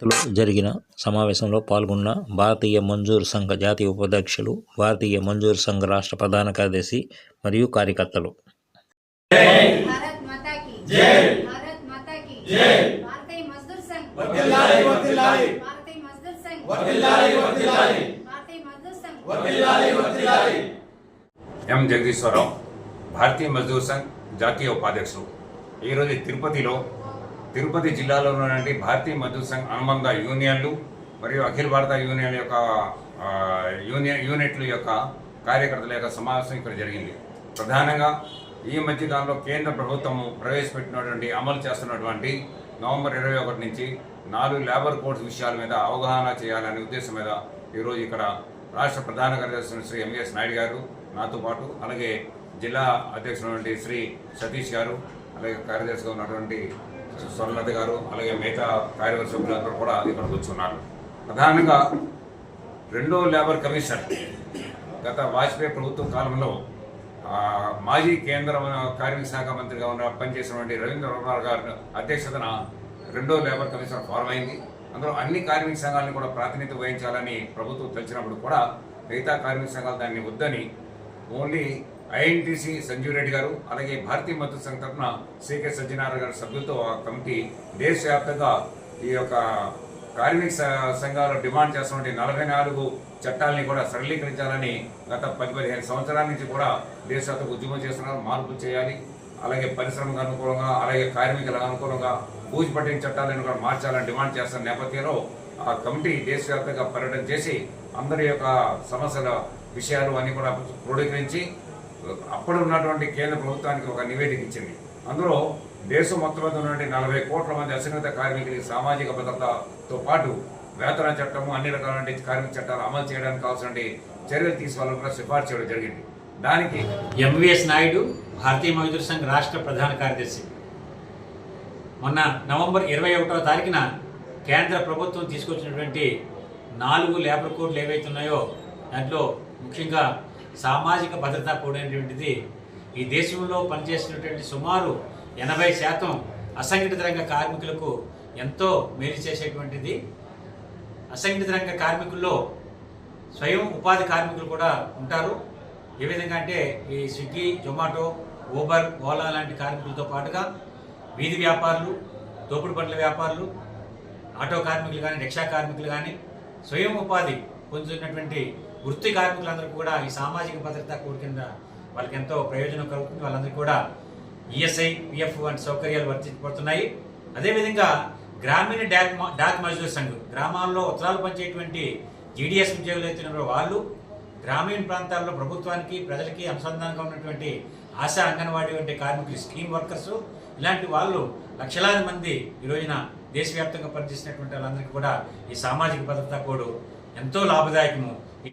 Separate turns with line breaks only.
కోల్కత్తాలో జరిగిన సమావేశంలో పాల్గొన్న భారతీయ మంజూర్ సంఘ జాతీయ ఉపాధ్యక్షులు భారతీయ మంజూర్ సంఘ రాష్ట్ర ప్రధాన కార్యదర్శి మరియు కార్యకర్తలు.
ఎం జగదీశ్వరరావు భారతీయ మజ్దూర్ సంఘ్ జాతీయ ఉపాధ్యక్షుడు ఈరోజు తిరుపతిలో తిరుపతి జిల్లాలో ఉన్నటువంటి భారతీయ మధ్య సంఘ అనుబంధ యూనియన్లు మరియు అఖిల భారత యూనియన్ యొక్క యూనియన్ యూనిట్ల యొక్క కార్యకర్తల యొక్క సమావేశం ఇక్కడ జరిగింది. ప్రధానంగా ఈ మధ్యకాలంలో కేంద్ర ప్రభుత్వము ప్రవేశపెట్టినటువంటి అమలు చేస్తున్నటువంటి నవంబర్ ఇరవై ఒకటి నుంచి నాలుగు లేబర్ కోడ్స్ విషయాల మీద అవగాహన చేయాలనే ఉద్దేశం మీద ఈరోజు ఇక్కడ రాష్ట్ర ప్రధాన కార్యదర్శి శ్రీ ఎంఎస్ నాయుడు గారు నాతో పాటు అలాగే జిల్లా అధ్యక్షుడు శ్రీ సతీష్ గారు అలాగే కార్యదర్శిగా ఉన్నటువంటి స్వర్ణలత గారు అలాగే మిగతా కార్యవర్గ సభ్యులందరూ కూడా ఇక్కడ కూర్చున్నారు. ప్రధానంగా రెండో లేబర్ కమిషన్ గత వాజ్పేయి ప్రభుత్వం కాలంలో మాజీ కేంద్ర కార్మిక శాఖ మంత్రిగా ఉన్న పనిచేసినటువంటి రవీంద్ర వర్మ గారి అధ్యక్షతన రెండో లేబర్ కమిషన్ ఫారం అయింది. అందులో అన్ని కార్మిక సంఘాలను కూడా ప్రాతినిధ్యం వహించాలని ప్రభుత్వం తెలిసినప్పుడు కూడా మిగతా కార్మిక సంఘాలు దాన్ని వద్దని ఓన్లీ ఐఎన్టీసీ సంజీవ్ రెడ్డి గారు అలాగే భారతీయ మద్దతు సంఘ తరఫున సికే సత్యనారాయణ గారి సభ్యులతో ఆ కమిటీ దేశవ్యాప్తంగా ఈ యొక్క కార్మిక సంఘాలు డిమాండ్ చేస్తున్నటువంటి నలభై నాలుగు చట్టాలని కూడా సరళీకరించాలని గత పది పదిహేను సంవత్సరాల నుంచి కూడా దేశవ్యాప్తంగా ఉద్యమం చేస్తున్నారు మార్పులు చేయాలి. అలాగే పరిశ్రమకు అనుకూలంగా అలాగే కార్మికులకు అనుకూలంగా పూజ పట్టిన చట్టాలను కూడా మార్చాలని డిమాండ్ చేస్తున్న నేపథ్యంలో ఆ కమిటీ దేశవ్యాప్తంగా పర్యటన చేసి అందరి యొక్క సమస్యల విషయాలు అన్ని కూడా క్రోడీకరించి అప్పుడు ఉన్నటువంటి కేంద్ర ప్రభుత్వానికి ఒక నివేదిక ఇచ్చింది. అందులో దేశం మొత్తం మీద ఉన్నటువంటి నలభై కోట్ల మంది అసంఘటిత కార్మికులకి సామాజిక భద్రతతో పాటు వేతన చట్టము అన్ని రకాల కార్మిక చట్టాలు అమలు చేయడానికి కావాల్సిన చర్యలు తీసుకోవాలని కూడా సిఫార్సు చేయడం జరిగింది. దానికి
ఎంవిఎస్ నాయుడు భారతీయ మజదూర్ సంఘ్ రాష్ట్ర ప్రధాన కార్యదర్శి. మొన్న నవంబర్ ఇరవై ఒకటవ తారీఖున కేంద్ర ప్రభుత్వం తీసుకొచ్చినటువంటి నాలుగు లేబర్ కోడ్లు ఏవైతే ఉన్నాయో దాంట్లో ముఖ్యంగా సామాజిక భద్రత కూడినటువంటిది ఈ దేశంలో పనిచేసినటువంటి సుమారు ఎనభై శాతం అసంఘటిత రంగ కార్మికులకు ఎంతో మేలు చేసేటువంటిది. అసంఘటిత రంగ కార్మికుల్లో స్వయం ఉపాధి కార్మికులు కూడా ఉంటారు. ఏ విధంగా అంటే ఈ స్విగ్గీ జొమాటో ఊబర్ ఓలా లాంటి కార్మికులతో పాటుగా వీధి వ్యాపారులు తోపుడు పండ్ల వ్యాపారులు ఆటో కార్మికులు కానీ రిక్షా కార్మికులు కానీ స్వయం ఉపాధి పొందుతున్నటువంటి వృత్తి కార్మికులందరూ కూడా ఈ సామాజిక భద్రత కోడ్ కింద వాళ్ళకి ఎంతో ప్రయోజనం కలుగుతుంది. వాళ్ళందరికీ కూడా ఈఎస్ఐ పిఎఫ్ వంటి సౌకర్యాలు వర్తించబడుతున్నాయి. అదేవిధంగా గ్రామీణ డాక్ డాక్ మజ్దూర్ సంఘం గ్రామాల్లో ఉత్తరాలు పనిచేటువంటి జీడిఎస్ ఉద్యోగులు అయితే వాళ్ళు గ్రామీణ ప్రాంతాల్లో ప్రభుత్వానికి ప్రజలకి అనుసంధానంగా ఉన్నటువంటి ఆశా అంగన్వాడీ వంటి కార్మికులు స్కీమ్ వర్కర్స్ ఇలాంటి వాళ్ళు లక్షలాది మంది ఈ రోజున దేశవ్యాప్తంగా పనిచేసినటువంటి వాళ్ళందరికీ కూడా ఈ సామాజిక భద్రతా కోడ్ ఎంతో లాభదాయకము.